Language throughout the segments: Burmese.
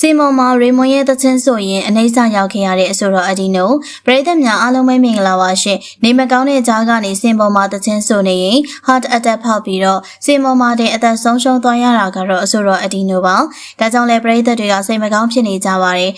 စီမွန်မာရေမွန်ရဲ့သချင်းဆိုရင်အနှိမ့်ဆရောက်ခဲ့ရတဲ့အဆိုတော်အဒီနိုပရိသတ်များအားလုံးပဲမင်္ဂလာပါရှင်နေမကောင်းတဲ့ကြားကနေစင်ပေါ်မှာသချင်းဆိုနေရင် heart attack ဖောက်ပြီးတော့စင်ပေါ်မှာတဲ့အသက်ဆုံးရှုံးသွားရတာကတော့အဆိုတော်အဒီနိုပါဒါကြောင့်လည်းပရိသတ်တွေကစိတ်မကောင်းဖြစ်နေကြပါတယ်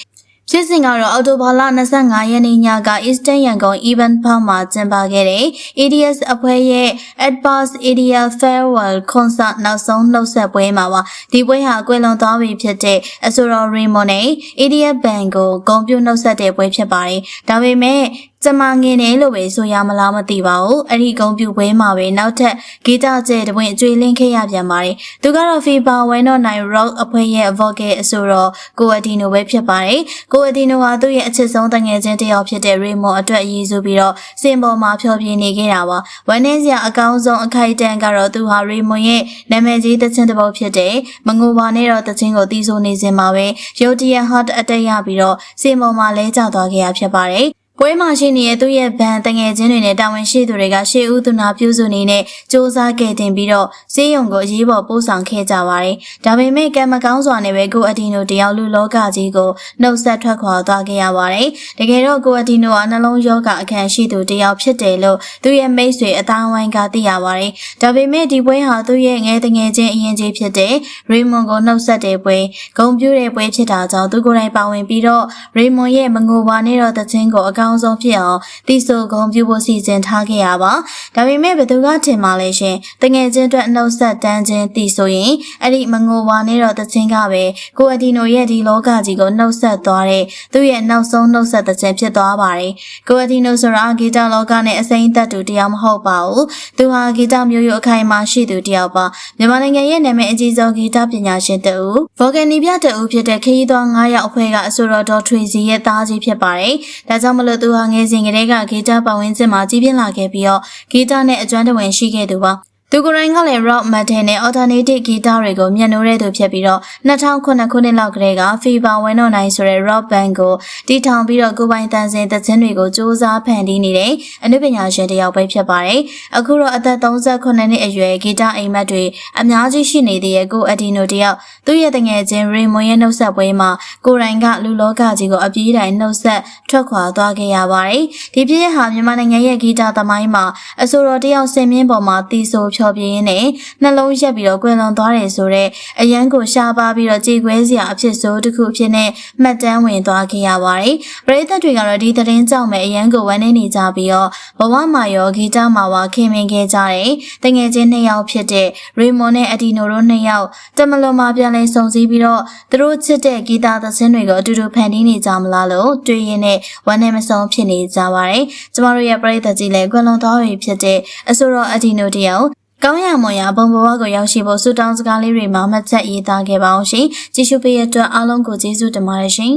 ဖြစ်စဉ်ကတော့အော်တိုဘာလ25ရက်နေ့ညက Eastern Yangon Event Park မှာကျင်းပခဲ့တဲ့ ADS အဖွဲ့ရဲ့ Advance Area Farewell Concert နောက်ဆုံးနှုတ်ဆက်ပွဲမှာပါဒီပွဲဟာကွယ်လွန်သွားပြီဖြစ်တဲ့အဆိုတော် Raymond နဲ့ ADS Band ကိုဂုဏ်ပြုနှုတ်ဆက်တဲ့ပွဲဖြစ်ပါတယ်ဒါပေမဲ့ကျမငင်းနေလို့ပဲဆိုရမလားမသိပါဘူးအဲ့ဒီဂုံပြူပွဲမှာပဲနောက်ထပ်ဂီတကျဲတပွင့်အကျွေးလင်းခဲ့ရပြန်ပါတယ်သူကတော့ FIFA ဝဲတော့နိုင် Rock အဖွဲ့ရဲ့ vocal အဆိုတော့ကိုအဒီနိုပဲဖြစ်ပါတယ်ကိုအဒီနိုဟာသူ့ရဲ့အချစ်ဆုံးတငယ်ချင်းတစ်ယောက်ဖြစ်တဲ့ Raymond အတွက်အရေးဆိုပြီးတော့စင်ပေါ်မှာဖျော်ဖြေနေခဲ့တာပါဝမ်းနည်းစရာအကောင်းဆုံးအခိုက်အတန့်ကတော့သူဟာ Raymond ရဲ့နာမည်ကြီးသချင်းတစ်ပုဒ်ဖြစ်တဲ့မငိုပါနဲ့တော့သချင်းကိုတီးဆိုနေစဉ်မှာပဲရုတ်တရက် heart attack ရပြီးတော့စင်ပေါ်မှာလဲကျသွားခဲ့ရဖြစ်ပါတယ် ပွဲမှာရှိနေတဲ့သူ့ရဲ့ဘန်တငယ်ချင်းတွေနဲ့တာဝန်ရှိသူတွေကရှေ့ဦးသူနာပြုစုနေနဲ့စ조사ကယ်တင်ပြီးတော့စေးရုံကိုအရေးပေါ်ပို့ဆောင်ခဲ့ကြပါတယ်။ဒါပေမဲ့ကံမကောင်းစွာနဲ့ပဲကိုအဒီနိုတယောက်လူလောကကြီးကိုနှုတ်ဆက်ထွက်ခွာသွားခဲ့ရပါတယ်။တကယ်တော့ကိုအဒီနိုကနှလုံးယောဂအခန့်ရှိသူတယောက်ဖြစ်တယ်လို့သူ့ရဲ့မိတ်ဆွေအသားဝိုင်းကသိရပါတယ်။ဒါပေမဲ့ဒီပွဲဟာသူ့ရဲ့ငယ်တငယ်ချင်းအရင်ကြီးဖြစ်တဲ့ရေမွန်ကိုနှုတ်ဆက်တဲ့ပွဲဂုံပြူတဲ့ပွဲဖြစ်တာကြောင့်သူကိုယ်တိုင်ပါဝင်ပြီးတော့ရေမွန်ရဲ့မငိုပါနဲ့တော့တခြင်းကိုအကောင်းဆုံးဖြစ်အောင်တီဆိုဂုံပြူဖို့စီစဉ်ထားခဲ့ရပါဒါပေမဲ့ဘသူကထင်ပါလဲရှင်တငယ်ချင်းအတွက်အနှုတ်ဆက်တန်းချင်းတီဆိုရင်အဲ့ဒီမငိုပါနဲ့တော့တခြင်းကပဲကိုအဒီနိုရဲ့ဒီလောကကြီးကိုနှုတ်ဆက်သွားတဲ့သူ့ရဲ့နောက်ဆုံးနှုတ်ဆက်တခြင်းဖြစ်သွားပါတယ်ကိုအဒီနိုဆိုတာဂီတလောကနဲ့အစိမ့်သက်သူတယောက်မဟုတ်ပါဘူးသူဟာဂီတမျိုးရိုးအခိုင်အမာရှိသူတယောက်ပါမြန်မာနိုင်ငံရဲ့နာမည်အကြီးဆုံးဂီတပညာရှင်တူဗော်ဂန်နီပြတူဖြစ်တဲ့ခရီးသွား9ယောက်အဖွဲ့ကအဆိုတော်ဒေါ်ထွေစီရဲ့သားကြီးဖြစ်ပါတယ်ဒါကြောင့်မလို့သူဟာငယ်စဉ်ကတည်းကဂီတပတ်ဝန်းကျင်မှာကြီးပြင်းလာခဲ့ပြီးတော့ဂီတနဲ့အကျွမ်းတဝင်ရှိခဲ့သူပါ သူကိုယ်တိုင်ကလည်း rock metal နဲ့ alternative ဂီတတွေကိုမျက်နှိုးတဲ့သူဖြစ်ပြီးတော့2009ခုနှစ်လောက်ကတည်းက Fever ဝင်တော့နိုင်ဆိုတဲ့ rock band ကိုတီထောင်ပြီးတော့ကိုယ်ပိုင်တန်ဆင်သခြင်းတွေကိုစူးစမ်းဖန်တီးနေတဲ့အနုပညာရှင်တစ်ယောက်ပဲဖြစ်ပါတယ်။အခုတော့အသက်38နှစ်အရွယ်ဂီတအိမ်မက်တွေအများကြီးရှိနေသေးတဲ့ကိုအဒီနိုတယောက်သူ့ရဲ့တငယ်ချင်း Raymond ရဲ့နှုတ်ဆက်ပွဲမှာကိုယ်တိုင်ကလူလောကကြီးကိုအပြေးတိုင်နှုတ်ဆက်ထွက်ခွာသွားခဲ့ရပါတယ်။ဒီပြည့်ဟာမြန်မာနိုင်ငံရဲ့ဂီတသမိုင်းမှာအဆိုတော်တယောက်စင်မြင့်ပေါ်မှာတီးဆိုဖျော်ပြရင်းနဲ့နှလုံးရက်ပြီးတော့ကွယ်လွန်သွားတယ်ဆိုတော့အရန်ကိုရှားပါပြီးတော့ကြေခွဲစရာအဖြစ်ဆိုးတစ်ခုအဖြစ်နဲ့မှတ်တမ်းဝင်သွားခဲ့ရပါတယ်။ပရိသတ်တွေကတော့ဒီသတင်းကြောင့်ပဲအရန်ကိုဝမ်းနည်းနေကြပြီးတော့ဘဝမှာရောဂီတမှာပါခင်မင်ခဲ့ကြတယ်။တငယ်ချင်းနှစ်ယောက်ဖြစ်တဲ့ရေမွန်နဲ့အဒီနိုတို့နှစ်ယောက်တမလွန်မှာပြန်လဲစုံစည်းပြီးတော့သူတို့ချစ်တဲ့ဂီတသင်းတွေကိုအတူတူဖန်တီးနေကြမလားလို့တွေးရင်းနဲ့ဝမ်းနည်းမဆုံးဖြစ်နေကြပါတယ်။ကျမတို့ရဲ့ပရိသတ်ကြီးလည်းကွယ်လွန်သွားပြီဖြစ်တဲ့အဆိုတော်အဒီနိုတယောက် ကောင်းရမွန်ရဘုံဘဝကိုရောက်ရှိဖို့ဆုတောင်းစကားလေးတွေမှာမှတ်ချက်ရေးသားခဲ့ပါအောင်ရှင်။ကြည့်ရှုပေးရတဲ့အတွက်အားလုံးကိုကျေးဇူးတင်ပါတယ်ရှင်။